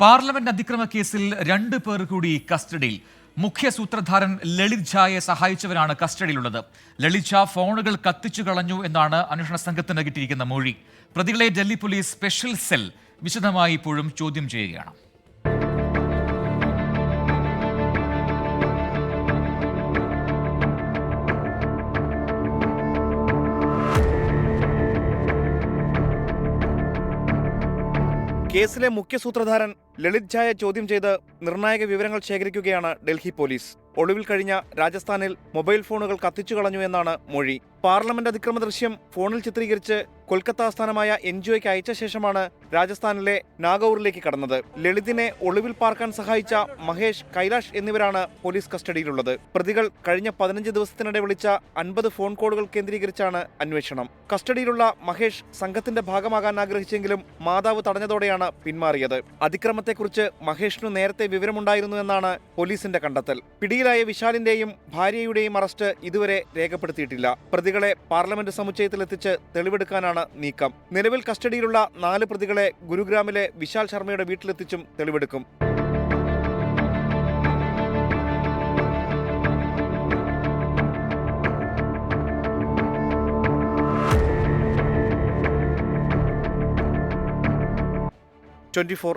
Parliament അതിക്രമ കേസിൽ രണ്ട് പേർ കൂടി കസ്റ്റഡിയിൽ. മുഖ്യ സൂത്രധാരൻ ലളിത് ഝായെ സഹായിച്ചവരാണ് കസ്റ്റഡിയിലുള്ളത്. ലളിത് ഝാ ഫോണുകൾ കത്തിച്ചു കളഞ്ഞു എന്നാണ് അന്വേഷണ സംഘത്തിന് കിട്ടിയിരിക്കുന്ന മൊഴി. പ്രതികളെ ഡൽഹി പോലീസ് സ്പെഷ്യൽ സെൽ വിശദമായി ഇപ്പോഴും ചോദ്യം ചെയ്യുകയാണ്. കേസിലെ മുഖ്യ സൂത്രധാരൻ ലളിത് ഝായെ ചോദ്യം ചെയ്ത് നിർണായക വിവരങ്ങൾ ശേഖരിക്കുകയാണ് ഡൽഹി പോലീസ്. ഒളിവിൽ കഴിഞ്ഞ രാജസ്ഥാനിൽ മൊബൈൽ ഫോണുകൾ കത്തിച്ചു കളഞ്ഞു എന്നാണ് മൊഴി. പാർലമെന്റ് അതിക്രമ ദൃശ്യം ഫോണിൽ ചിത്രീകരിച്ച് കൊൽക്കത്ത ആസ്ഥാനമായ എൻ ജി ഒക്ക് അയച്ച ശേഷമാണ് രാജസ്ഥാനിലെ നാഗൌറിലേക്ക് കടന്നത്. ലളിതിനെ ഒളിവിൽ പാർക്കാൻ സഹായിച്ച മഹേഷ് കൈലാഷ് എന്നിവരാണ് പോലീസ് കസ്റ്റഡിയിലുള്ളത്. പ്രതികൾ കഴിഞ്ഞ പതിനഞ്ച് ദിവസത്തിനിടെ വിളിച്ച അൻപത് ഫോൺ കോളുകൾ കേന്ദ്രീകരിച്ചാണ് അന്വേഷണം. കസ്റ്റഡിയിലുള്ള മഹേഷ് സംഘത്തിന്റെ ഭാഗമാകാൻ ആഗ്രഹിച്ചെങ്കിലും മാതാവ് തടഞ്ഞതോടെയാണ് പിന്മാറിയത്. അതിക്രമത്തെക്കുറിച്ച് മഹേഷിനു നേരത്തെ വിവരമുണ്ടായിരുന്നു എന്നാണ് പോലീസിന്റെ കണ്ടെത്തൽ. പിടിയിലായ വിശാലിന്റെയും ഭാര്യയുടെയും അറസ്റ്റ് ഇതുവരെ രേഖപ്പെടുത്തിയിട്ടില്ല. പ്രതികളെ പാർലമെന്റ് സമുച്ചയത്തിലെത്തിച്ച് തെളിവെടുക്കാനാണ് നീക്കം. നിലവിൽ കസ്റ്റഡിയിലുള്ള നാല് പ്രതികളെ ഗുരുഗ്രാമിലെ വിശാൽ ശർമ്മയുടെ വീട്ടിലെത്തിച്ചും തെളിവെടുക്കും. Twenty four